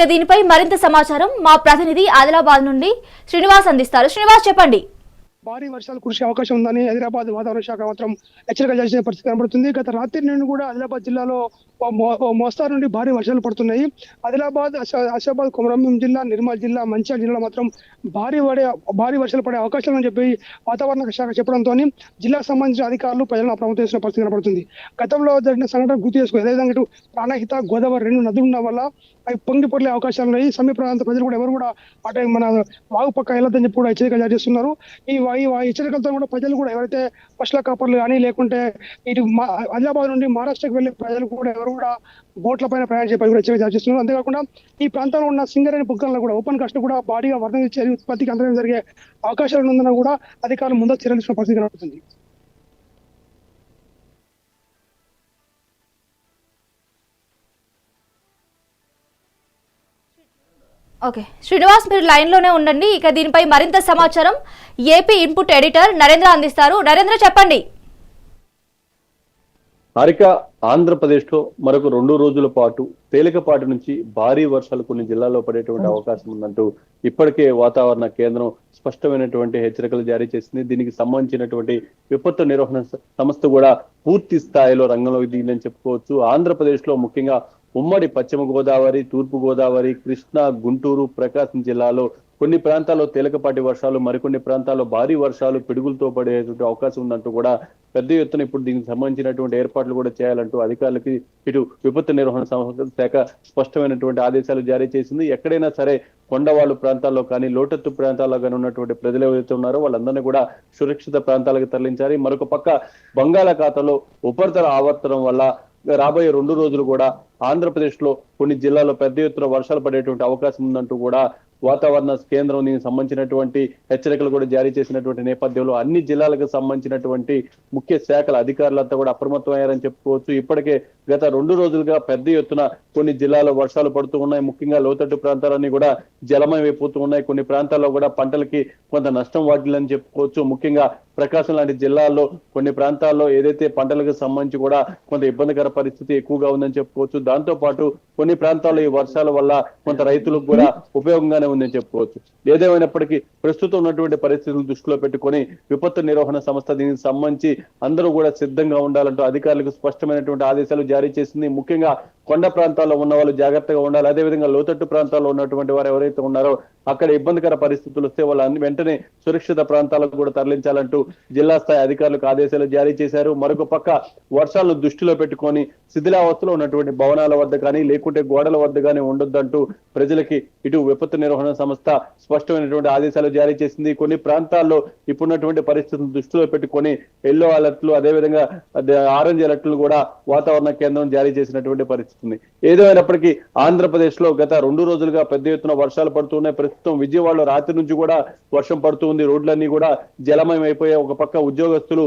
ఇక దీనిపై మరింత సమాచారం మా ప్రతినిధి ఆదిలాబాద్ నుండి శ్రీనివాస్ అందిస్తారు. శ్రీనివాస్ చెప్పండి. భారీ వర్షాలు కురిసే అవకాశం ఉందని హైదరాబాద్ వాతావరణ శాఖ మాత్రం హెచ్చరిక చేసిన పరిస్థితి కనబడుతుంది. గత రాత్రి నుండి కూడా ఆదిలాబాద్ జిల్లాలో మో- మోస్తారు నుండి భారీ వర్షాలు పడుతున్నాయి. ఆదిలాబాద్ ఆశాబాద్ కొమరంభీం జిల్లా నిర్మల్ జిల్లా మంచిర్యాల జిల్లా మాత్రం భారీ పడే భారీ వర్షాలు పడే అవకాశం అని చెప్పి వాతావరణ శాఖ చెప్పడంతో జిల్లాకు సంబంధించిన అధికారులు ప్రజలను అప్రమత్తం చేసిన పరిస్థితి కనబడుతుంది. గతంలో జరిగిన సంఘటన గుర్తు చేసుకుని అదేవిధంగా ఇటు ప్రాణహిత గోదావరి రెండు నదులు ఉన్న వల్ల అవి పొంగి పొర్లే అవకాశాలు ఉన్నాయి. సమీప ప్రాంత ప్రజలు కూడా ఎవరు కూడా అటు మన వాగు పక్క వెళ్ళొద్దని చెప్పి కూడా హెచ్చరిక జారీ చేస్తున్నారు. ఈ హెచ్చరికలతో కూడా ప్రజలు కూడా ఎవరైతే పశుల కాపర్లు కానీ లేకుంటే ఇటు మా- ఆదిలాబాద్ నుండి మహారాష్ట్రకు వెళ్ళే ప్రజలు కూడా ఎవరు కూడా బోట్ల పైన ప్రయాణం చేపై కూడా హెచ్చరిక జారీ చేస్తున్నారు. అంతేకాకుండా ఈ ప్రాంతంలో ఉన్న సింగరేణి బుగ్గల్లో కూడా ఓపెన్ కాస్ట్ కూడా భారీగా వర్ధన ఉత్పత్తికి అంతరం జరిగే అవకాశాలు ఉందన్న కూడా అధికారులు ముందు చర్యలు తీసుకున్న పరిస్థితి కనబడుతుంది. ఓకే. శ్రీనివాస్ మీరు లైన్లోనే ఉండండి. ఇక దీనిపై మరింత సమాచారం ఏపీ ఇన్పుట్ ఎడిటర్ నరేంద్ర అందిస్తారు. నరేంద్ర చెప్పండి. హారిక ఆంధ్రప్రదేశ్లో మరొక రెండు రోజుల పాటు తేలికపాటి నుంచి భారీ వర్షాలు కొన్ని జిల్లాల్లో పడేటువంటి అవకాశం ఉందంటూ ఇప్పటికే వాతావరణ కేంద్రం స్పష్టమైనటువంటి హెచ్చరికలు జారీ చేసింది. దీనికి సంబంధించినటువంటి విపత్తు నిర్వహణ సంస్థ కూడా పూర్తి స్థాయిలో రంగంలోకి దిగిందని చెప్పుకోవచ్చు. ఆంధ్రప్రదేశ్లో ముఖ్యంగా ఉమ్మడి పశ్చిమ గోదావరి తూర్పు గోదావరి కృష్ణా గుంటూరు ప్రకాశం జిల్లాలో కొన్ని ప్రాంతాల్లో తేలికపాటి వర్షాలు మరికొన్ని ప్రాంతాల్లో భారీ వర్షాలు పిడుగులతో పడేటువంటి అవకాశం ఉందంటూ కూడా పెద్ద ఎత్తున ఇప్పుడు దీనికి సంబంధించినటువంటి ఏర్పాట్లు కూడా చేయాలంటూ అధికారులకి ఇటు విపత్తు నిర్వహణ సంస్థ శాఖ స్పష్టమైనటువంటి ఆదేశాలు జారీ చేసింది. ఎక్కడైనా సరే కొండవాళ్ళు ప్రాంతాల్లో కానీ లోటత్తు ప్రాంతాల్లో కానీ ఉన్నటువంటి ప్రజలు ఏవైతే ఉన్నారో వాళ్ళందరినీ కూడా సురక్షిత ప్రాంతాలకు తరలించాలి. మరొక పక్క బంగాళాఖాతంలో ఉపరితల ఆవర్తనం వల్ల రాబోయే రెండు రోజులు కూడా ఆంధ్రప్రదేశ్లో కొన్ని జిల్లాల్లో పెద్ద ఎత్తున వర్షాలు పడేటువంటి అవకాశం ఉందంటూ కూడా వాతావరణ కేంద్రం దీనికి సంబంధించినటువంటి హెచ్చరికలు కూడా జారీ చేసినటువంటి నేపథ్యంలో అన్ని జిల్లాలకు సంబంధించినటువంటి ముఖ్య శాఖల అధికారులంతా కూడా అప్రమత్తం అయ్యారని చెప్పుకోవచ్చు. ఇప్పటికే గత రెండు రోజులుగా పెద్ద ఎత్తున కొన్ని జిల్లాల్లో వర్షాలు పడుతూ ఉన్నాయి. ముఖ్యంగా లోతట్టు ప్రాంతాలన్నీ కూడా జలమయమైపోతూ ఉన్నాయి. కొన్ని ప్రాంతాల్లో కూడా పంటలకి కొంత నష్టం వాటిల్లని చెప్పుకోవచ్చు. ముఖ్యంగా ప్రకాశం లాంటి జిల్లాల్లో కొన్ని ప్రాంతాల్లో ఏదైతే పంటలకు సంబంధించి కూడా కొంత ఇబ్బందికర పరిస్థితి ఎక్కువగా ఉందని చెప్పుకోవచ్చు. దాంతో పాటు కొన్ని ప్రాంతాల్లో ఈ వర్షాల వల్ల కొంత రైతులకు కూడా ఉపయోగంగానే ఉందని చెప్పుకోవచ్చు. ఏదేమైనప్పటికీ ప్రస్తుతం ఉన్నటువంటి పరిస్థితులను దృష్టిలో పెట్టుకొని విపత్తు నిర్వహణ సంస్థ దీనికి సంబంధించి అందరూ కూడా సిద్ధంగా ఉండాలంటూ అధికారులకు స్పష్టమైనటువంటి ఆదేశాలు జారీ చేసింది. ముఖ్యంగా కొండ ప్రాంతాల్లో ఉన్న వాళ్ళు జాగ్రత్తగా ఉండాలి. అదేవిధంగా లోతట్టు ప్రాంతాల్లో ఉన్నటువంటి వారు ఎవరైతే ఉన్నారో అక్కడ ఇబ్బందికర పరిస్థితులు వస్తే వాళ్ళని వెంటనే సురక్షిత ప్రాంతాలకు కూడా తరలించాలంటూ జిల్లా స్థాయి అధికారులకు ఆదేశాలు జారీ చేశారు. మరొక పక్క వర్షాలను దృష్టిలో పెట్టుకొని శిథిలావస్థలో ఉన్నటువంటి భవనాల వద్ద కానీ లేకుంటే గోడల వద్ద కానీ ఉండొద్దంటూ ప్రజలకి ఇటు విపత్తు నిర్వహణ సంస్థ స్పష్టమైనటువంటి ఆదేశాలు జారీ చేసింది. కొన్ని ప్రాంతాల్లో ఇప్పుడున్నటువంటి పరిస్థితులను దృష్టిలో పెట్టుకొని ఎల్లో అలర్ట్లు అదేవిధంగా ఆరెంజ్ అలర్ట్లు కూడా వాతావరణ కేంద్రం జారీ చేసినటువంటి పరిస్థితి. వస్తుంది ఏదేమైనప్పటికీ ఆంధ్రప్రదేశ్లో గత రెండు రోజులుగా పెద్ద ఎత్తున వర్షాలు పడుతున్నాయి. ప్రస్తుతం విజయవాడలో రాత్రి నుంచి కూడా వర్షం పడుతుంది. రోడ్లన్నీ కూడా జలమయం అయిపోయాయి ఒక పక్క ఉద్యోగస్తులు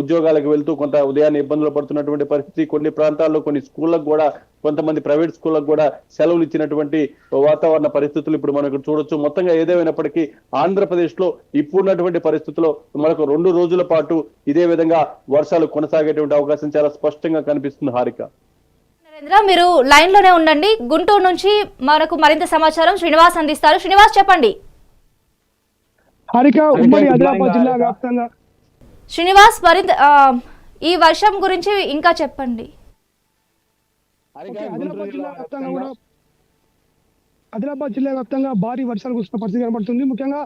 ఉద్యోగాలకు వెళ్తూ కొంత ఉదయాన్నే ఇబ్బందులు పడుతున్నటువంటి పరిస్థితి. కొన్ని ప్రాంతాల్లో కొన్ని స్కూళ్ళకు కూడా కొంతమంది ప్రైవేట్ స్కూళ్ళకు కూడా సెలవులు ఇచ్చినటువంటి వాతావరణ పరిస్థితులు ఇప్పుడు మనం ఇక్కడ చూడొచ్చు. మొత్తంగా ఏదేమైనప్పటికీ ఆంధ్రప్రదేశ్లో ఇప్పుడున్నటువంటి పరిస్థితుల్లో మనకు రెండు రోజుల పాటు ఇదే విధంగా వర్షాలు కొనసాగేటువంటి అవకాశం చాలా స్పష్టంగా కనిపిస్తుంది హారిక. నరేంద్ర మీరు లైన్లోనే ఉండండి. గుంటూరు నుంచి మనకు మరింత సమాచారం శ్రీనివాస్ అందిస్తారు. శ్రీనివాస్ చెప్పండి. హారిక ఉమ్మడి ఆదిలాబాద్ జిల్లా వ్యాప్తంగా. శ్రీనివాస్ మరింత ఈ వర్షం గురించి ఇంకా చెప్పండి. ఓకే, ఆదిలాబాద్ జిల్లా వ్యాప్తంగా. కూడా ఆదిలాబాద్ జిల్లా వ్యాప్తంగా భారీ వర్షాలు కురిసిన పరిస్థితి కనబడుతుంది. ముఖ్యంగా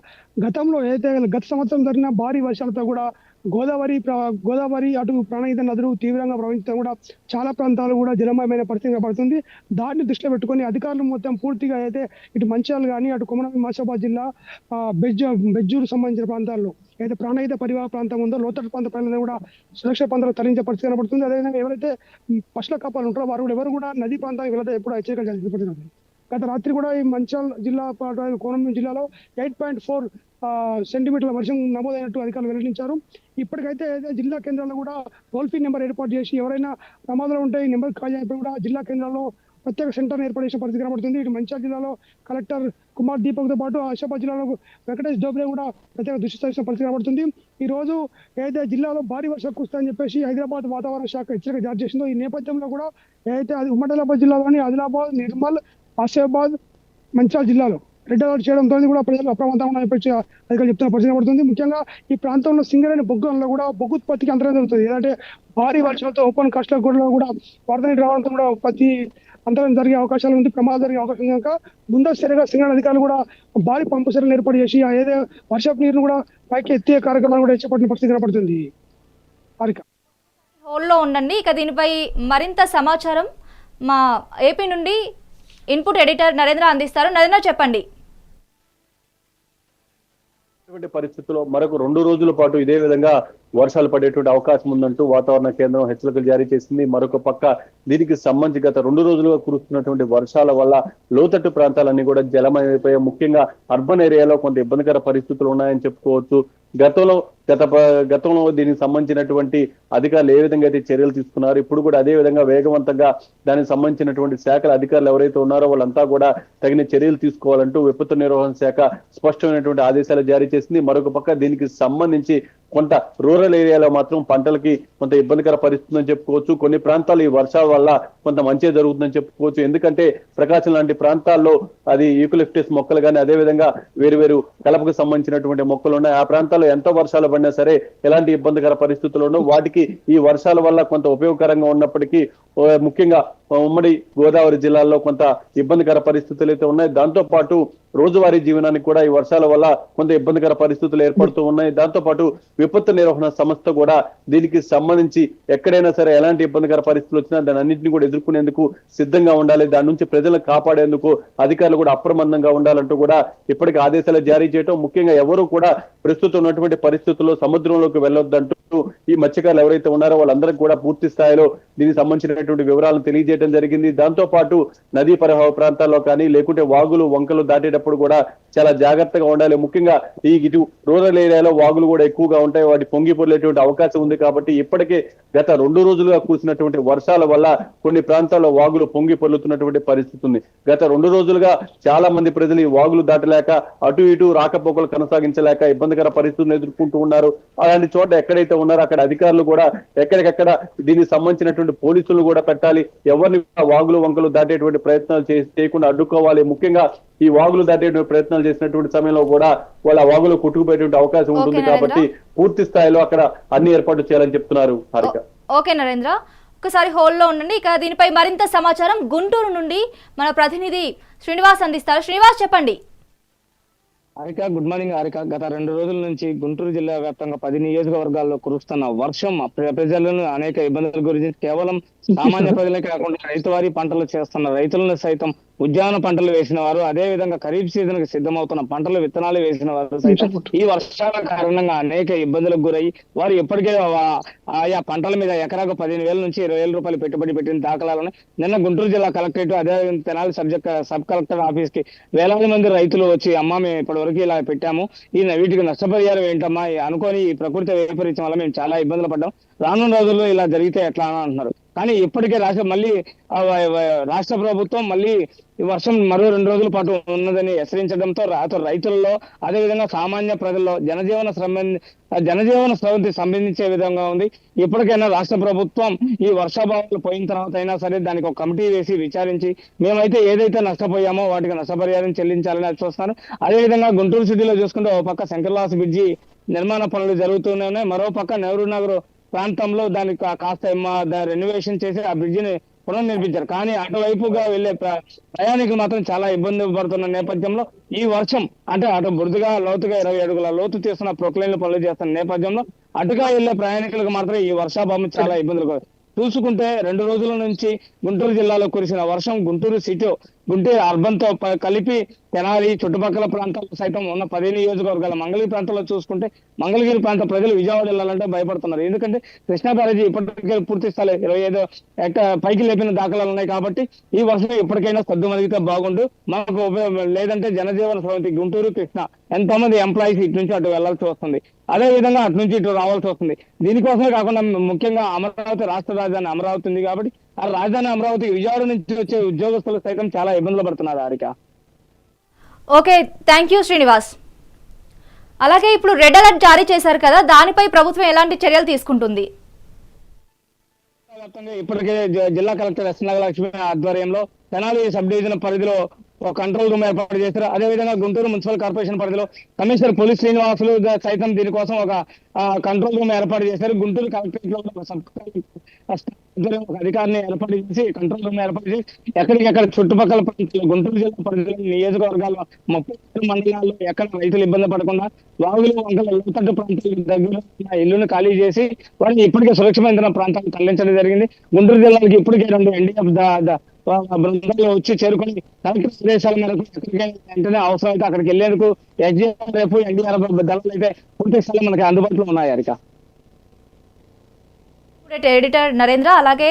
గతంలో ఏదైతే గత సంవత్సరం జరిగిన భారీ వర్షాలతో కూడా గోదావరి గోదావరి అటు ప్రాణహిత నదులు తీవ్రంగా ప్రవహించడం కూడా చాలా ప్రాంతాలు కూడా జలమయమైన పరిస్థితి కనబడుతుంది దాన్ని దృష్టిలో పెట్టుకొని అధికారులు మొత్తం పూర్తిగా అయితే ఇటు మంచాలు కానీ అటు కుమరం మాసాబాద్ జిల్లా ఆ, బెజ్జ బెజ్జూరు సంబంధించిన ప్రాంతాల్లో అయితే ప్రాణహిత పరివాహ ప్రాంతం ఉందో లోతట్టు ప్రాంత ప్రాంతం కూడా సురక్షిత ప్రాంతాలు తరలించే పరిస్థితి కనబడుతుంది. అదేవిధంగా ఎవరైతే పశుల కాపాలు ఉంటారో వారు కూడా ఎవరు కూడా నదీ ప్రాంతానికి వెళ్తే ఎప్పుడు హెచ్చరికలు జరిగిపోతున్నారు గత రాత్రి కూడా ఈ మంచాల్ జిల్లా పాటు కోనమూరు జిల్లాలో ఎయిట్ పాయింట్ ఫోర్ సెంటీమీటర్ల వర్షం నమోదైనట్టు అధికారులు వెల్లడించారు. ఇప్పటికైతే జిల్లా కేంద్రాల్లో కూడా టోల్ ఫ్రీ నెంబర్ ఏర్పాటు చేసి ఎవరైనా ప్రమాదాలు ఉంటే ఈ నెంబర్ కాల్ చేయనప్పుడు కూడా జిల్లా కేంద్రాల్లో ప్రత్యేక సెంటర్ ఏర్పాటు చేసిన పరిస్థితి కనబడుతుంది. ఇటు మంచిర్యాల జిల్లాలో కలెక్టర్ కుమార్ దీపక్తో పాటు ఆశాబాద్ జిల్లాలో వెంకటేష్ డోబ్రే కూడా ప్రత్యేక దృష్టి సారించిన పరిస్థితి కనబడుతుంది. ఈ రోజు ఏదైతే జిల్లాలో భారీ వర్షాలు కురుస్తాయని చెప్పేసి హైదరాబాద్ వాతావరణ శాఖ హెచ్చరిక జారీ చేసిందో ఈ నేపథ్యంలో కూడా ఏదైతే అది ఉమ్మడి జిల్లాలోని ఆదిలాబాద్ నిర్మల్ ఆసిఫాబాద్ మంచిర్యాల జిల్లాలో. రెడ్ అలర్ట్ చేయడంతో కూడా ప్రజలు అప్రమత్తంగా చెప్పి అధికారులు చెప్తున్న పరిస్థితి పడుతుంది. ముఖ్యంగా ఈ ప్రాంతంలో సింగరేణి బొగ్గులలో కూడా బొగ్గు ఉత్పత్తికి అంతరం జరుగుతుంది. ఏదంటే భారీ వర్షాలతో ఓపెన్ కాస్ట్ కూడా కూడా వరద నీరు రావడంతో కూడా ఉత్పత్తి అంతరం జరిగే అవకాశాలు ఉంది. ప్రమాదం జరిగే అవకాశం కనుక ముందస్తు చర్యగా సింగరేణి అధికారులు కూడా భారీ పంపు చర్యలు ఏర్పాటు చేసి ఆ ఏదో వర్షపు నీరును కూడా పైకి ఎత్తే కార్యక్రమాలు కూడా చేపట్టిన పరిస్థితి కనపడుతుంది. హారిక. హోల్డ్లో ఉండండి. ఇక దీనిపై మరింత సమాచారం మా ఏపీ నుండి ఇన్పుట్ ఎడిటర్ నరేంద్ర అందిస్తారు. నరేంద్ర చెప్పండి. ఇటువంటి పరిస్థితుల్లో మరొక రెండు రోజుల పాటు ఇదే విధంగా వర్షాలు పడేటువంటి అవకాశం ఉందంటూ వాతావరణ కేంద్రం హెచ్చరికలు జారీ చేసింది. మరొక పక్క దీనికి సంబంధించి గత రెండు రోజులుగా కురుస్తున్నటువంటి వర్షాల వల్ల లోతట్టు ప్రాంతాలన్నీ కూడా జలమయమైపోయాయి. ముఖ్యంగా అర్బన్ ఏరియాలో కొంత ఇబ్బందికర పరిస్థితులు ఉన్నాయని చెప్పుకోవచ్చు. గతంలో గత గతంలో దీనికి సంబంధించినటువంటి అధికారులు ఏ విధంగా అయితే చర్యలు తీసుకున్నారు ఇప్పుడు కూడా అదే విధంగా వేగవంతంగా దానికి సంబంధించినటువంటి శాఖల అధికారులు ఎవరైతే ఉన్నారో వాళ్ళంతా కూడా తగిన చర్యలు తీసుకోవాలంటూ విపత్తు నిర్వహణ శాఖ స్పష్టమైనటువంటి ఆదేశాలు జారీ చేసింది. మరొక పక్క దీనికి సంబంధించి కొంత రూరల్ ఏరియాలో మాత్రం పంటలకి కొంత ఇబ్బందికర పరిస్థితి అని చెప్పుకోవచ్చు. కొన్ని ప్రాంతాలు ఈ వర్షాల వల్ల కొంత మంచి జరుగుతుందని చెప్పుకోవచ్చు. ఎందుకంటే ప్రకాశం లాంటి ప్రాంతాల్లో అది ఈకులిఫ్టిస్ మొక్కలు కానీ అదే విధంగా వేరు వేరు కలపకు సంబంధించినటువంటి మొక్కలు ఉన్నాయి. ఆ ప్రాంతాల్లో ఎంత వర్షాలు పడినా సరే ఎలాంటి ఇబ్బందికర పరిస్థితులు వాటికి ఈ వర్షాల వల్ల కొంత ఉపయోగకరంగా ఉన్నప్పటికీ ముఖ్యంగా ఉమ్మడి గోదావరి జిల్లాల్లో కొంత ఇబ్బందికర పరిస్థితులు అయితే ఉన్నాయి. దాంతో పాటు రోజువారీ జీవనానికి కూడా ఈ వర్షాల వల్ల కొంత ఇబ్బందికర పరిస్థితులు ఏర్పడుతూ ఉన్నాయి. దాంతో పాటు విపత్తు నిర్వహణ సంస్థ కూడా దీనికి సంబంధించి ఎక్కడైనా సరే ఎలాంటి ఇబ్బందికర పరిస్థితులు వచ్చినా దాని అన్నింటినీ కూడా ఎదుర్కొనేందుకు సిద్ధంగా ఉండాలి. దాని నుంచి ప్రజలను కాపాడేందుకు అధికారులు కూడా అప్రమత్తంగా ఉండాలంటూ కూడా ఇప్పటికి ఆదేశాలు జారీ చేయడం ముఖ్యంగా ఎవరు కూడా ప్రస్తుతం ఉన్నటువంటి పరిస్థితుల్లో సముద్రంలోకి వెళ్ళొద్దంటూ ఈ మత్స్యకారులు ఎవరైతే ఉన్నారో వాళ్ళందరికీ కూడా పూర్తి స్థాయిలో దీనికి సంబంధించినటువంటి వివరాలను తెలియజేయడం జరిగింది. దాంతో పాటు నదీ ప్రవాహ ప్రాంతాల్లో కానీ లేకుంటే వాగులు వంకలు దాటేటప్పుడు కూడా చాలా జాగ్రత్తగా ఉండాలి. ముఖ్యంగా ఈ ఇటు రూరల్ ఏరియాలో వాగులు కూడా ఎక్కువగా ఉంటాయి. వాటి పొంగి పొర్లేటువంటి అవకాశం ఉంది కాబట్టి ఇప్పటికే గత రెండు రోజులుగా కూసినటువంటి వర్షాల వల్ల కొన్ని ప్రాంతాల్లో వాగులు పొంగి పొర్లుతున్నటువంటి పరిస్థితి ఉంది. గత రెండు రోజులుగా చాలా మంది ప్రజలు ఈ వాగులు దాటలేక అటు ఇటు రాకపోకలు కొనసాగించలేక ఇబ్బందికర పరిస్థితులను ఎదుర్కొంటూ ఉన్నారు. అలాంటి చోట ఎక్కడైతే ఉన్నారో అక్కడ అధికారులు కూడా ఎక్కడికక్కడ దీనికి సంబంధించినటువంటి పోలీసులు కూడా పెట్టాలి ఎవరిని వాగులు వంకలు దాటేటువంటి ప్రయత్నాలు చేయకుండా అడ్డుకోవాలి. ముఖ్యంగా ఈ వాగులు దాటేటువంటి ప్రయత్నాలు చేసినటువంటి సమయంలో కూడా వాళ్ళ వాగులు కొట్టుకుపోయేటువంటి అవకాశం ఉంటుంది. కాబట్టి పూర్తి స్థాయిలో అక్కడ అన్ని ఏర్పాట్లు చేయాలని చెప్తున్నారు హారిక. ఓకే నరేంద్ర. ఒకసారి హోల్డ్లో ఉండండి. ఇక దీనిపై మరింత సమాచారం గుంటూరు నుండి మన ప్రతినిధి శ్రీనివాస్ అందిస్తారు. శ్రీనివాస్ చెప్పండి. Harika good morning Harika. గత రెండు రోజుల నుంచి గుంటూరు జిల్లా వ్యాప్తంగా పది నియోజకవర్గాల్లో కురుస్తున్న వర్షం ప్ర- ప్రజలను అనేక ఇబ్బందుల గురించి కేవలం సామాన్య ప్రజలే కాకుండా రైతువారీ పంటలు చేస్తున్న రైతులను సైతం ఉద్యాన పంటలు వేసిన వారు అదే విధంగా ఖరీఫ్ సీజన్కి సిద్ధమవుతున్న పంటలు విత్తనాలు వేసిన వారు సైతం ఈ వర్షాల కారణంగా అనేక ఇబ్బందులకు గురై వారు ఇప్పటికే ఆయా పంటల మీద ఎకరాకు పదిహేను వేల నుంచి ఇరవై వేల రూపాయలు పెట్టుబడి పెట్టిన దాఖలాలను నిన్న గుంటూరు జిల్లా కలెక్టరేట్ అదే తెనాలి సబ్జెక్ట్ సబ్ కలెక్టర్ ఆఫీస్కి వేలాది మంది రైతులు వచ్చి అమ్మా మేము ఇప్పటి వరకు ఇలా పెట్టాము ఈ వీటికి నష్టపరిహారం ఏంటమ్మా? అనుకొని ఈ ప్రకృతి వైపరీత్యం వల్ల మేము చాలా ఇబ్బందులు పడ్డాం. రానున్న రోజుల్లో ఇలా జరిగితే ఎట్లా అని అంటున్నారు? కానీ ఇప్పటికే రాష్ట్ర మళ్ళీ రాష్ట్ర ప్రభుత్వం మళ్ళీ ఈ వర్షం మరో రెండు రోజుల పాటు ఉన్నదని హెచ్చరించడంతో రాతో రైతుల్లో అదేవిధంగా సామాన్య ప్రజల్లో జనజీవన సంబంధి జనజీవన స్రవంతి సంబంధించే విధంగా ఉంది. ఇప్పటికైనా రాష్ట్ర ప్రభుత్వం ఈ వర్షాభావాలు పోయిన తర్వాత అయినా సరే దానికి ఒక కమిటీ వేసి విచారించి మేమైతే ఏదైతే నష్టపోయామో వాటికి నష్టపరిహారం చెల్లించాలని అది చూస్తున్నారు అదేవిధంగా గుంటూరు సిటీలో చూసుకుంటే ఒక పక్క శంకర్లాస్ బ్రిడ్జి నిర్మాణ పనులు జరుగుతూనే ఉన్నాయి. మరో పక్క నెహ్రూ నగర్ ప్రాంతంలో దానికి కా- కాస్త రెనోవేషన్ చేసి ఆ బ్రిడ్జిని పునర్నిర్మించారు. కానీ అటువైపుగా వెళ్ళే ప్రయాణికులు మాత్రం చాలా ఇబ్బంది పడుతున్న నేపథ్యంలో ఈ వర్షం అంటే అటు బురదగా లోతుగా ఇరవై అడుగుల లోతు చేస్తున్న ప్రొక్లైన్లు పనులు చేస్తున్న నేపథ్యంలో అటుగా వెళ్ళే ప్రయాణికులకు మాత్రం ఈ వర్షాభావం చాలా ఇబ్బందులు చూసుకుంటే రెండు రోజుల నుంచి గుంటూరు జిల్లాలో కురిసిన వర్షం గుంటూరు సిటీ గుంటూరు అర్బన్తో కలిపి తెనాలి చుట్టుపక్కల ప్రాంతాల్లో సైతం ఉన్న పది నియోజకవర్గాల మంగళగిరి ప్రాంతంలో చూసుకుంటే మంగళగిరి ప్రాంత ప్రజలు విజయవాడ వెళ్ళాలంటే భయపడుతున్నారు. ఎందుకంటే కృష్ణా బ్యారేజీ ఇప్పటికే పూర్తి స్థాయి ఇరవై ఐదు పైకి లేపిన దాఖలాలు ఉన్నాయి కాబట్టి ఈ వర్షం ఇప్పటికైనా సర్దు మదిగితే బాగుండు. మనకు ఉపయోగం లేదంటే జనజీవన సమితి గుంటూరు కృష్ణ ఎంతో మంది ఎంప్లాయీస్ ఇటు నుంచి అటు వెళ్ళాల్సి వస్తుంది. అదే విధంగా అటు నుంచి ఇటు రావాల్సి వస్తుంది. దీనికోసమే కాకుండా ముఖ్యంగా అమరావతి రాష్ట్ర రాజధాని అమరావతి ఉంది కాబట్టి రాజధాని అమరావతి విజయవాడ నుంచి వచ్చే ఉద్యోగస్తులు సైతం చాలా ఇబ్బందులు పడుతున్నారు Harika okay thank you Srinivas. అలాగే ఇప్పుడు రెడ్ అలర్ట్ జారీ చేశారు కదా దానిపై ప్రభుత్వం ఎలాంటి చర్యలు తీసుకుంటుంది? ఇప్పటికే జిల్లా కలెక్టర్ ఎస్ నాగలక్ష్మి ఆధ్వర్యంలో తెనాలి సబ్ డివిజన్ పరిధిలో ఒక కంట్రోల్ రూమ్ ఏర్పాటు చేశారు. అదేవిధంగా గుంటూరు మున్సిపల్ కార్పొరేషన్ పరిధిలో కమిషనర్ పోలీస్ శ్రీనివాసులు సైతం దీనికోసం ఒక కంట్రోల్ రూమ్ ఏర్పాటు చేశారు. గుంటూరు కలెక్టరేట్లో ఒక సబ్ ఒక అధికారిని ఏర్పాటు చేసి కంట్రోల్ రూమ్ ఏర్పాటు చేసి ఎక్కడికెక్కడ చుట్టుపక్కల గుంటూరు జిల్లా పరిధిలో నియోజకవర్గాల్లో ముప్పై మండలాల్లో ఎక్కడ రైతులు ఇబ్బంది పడకుండా వాగులు వంకల లోతట్టు ప్రాంతాలకు దగ్గర ఇల్లును ఖాళీ చేసి వారిని ఇప్పటికే సురక్షితమైన ప్రాంతాలకు తరలించడం జరిగింది. గుంటూరు జిల్లాకి ఇప్పటికే రెండు ఎన్డీఎఫ్ బృందాలు వచ్చి చేరుకొని కలెక్టర్ ఆదేశాల మేరకు ఎక్కడికైనా వెంటనే అవసరమైతే అక్కడికి వెళ్ళేందుకు ఎస్డీఆర్ఎఫ్ ఎన్డీఆర్ఎఫ్ దళాలు అయితే పూర్తి స్థలం మనకి అందుబాటులో ఉన్నాయి అరిక. ఎడిటర్ నరేంద్ర అలాగే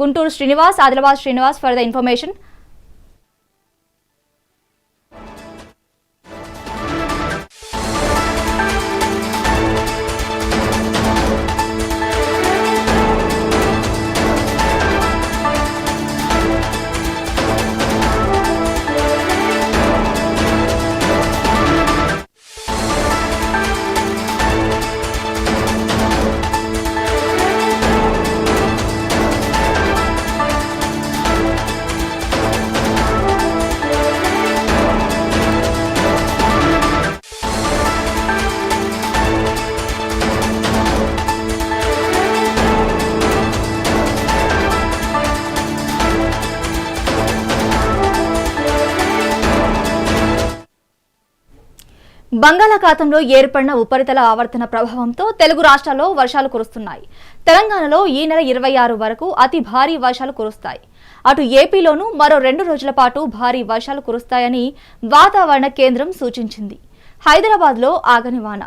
Guntur Srinivas Adilabad Srinivas for the information. బంగాళాఖాతంలో ఏర్పడిన ఉపరితల ఆవర్తన ప్రభావంతో తెలుగు రాష్ట్రాల్లో వర్షాలు కురుస్తున్నాయి. తెలంగాణలో ఈ నెల ఇరవై ఆరు వరకు అతి భారీ వర్షాలు కురుస్తాయి. అటు ఏపీలోనూ మరో రెండు రోజుల పాటు భారీ వర్షాలు కురుస్తాయని వాతావరణ కేంద్రం సూచించింది. హైదరాబాద్లో ఆగని వాన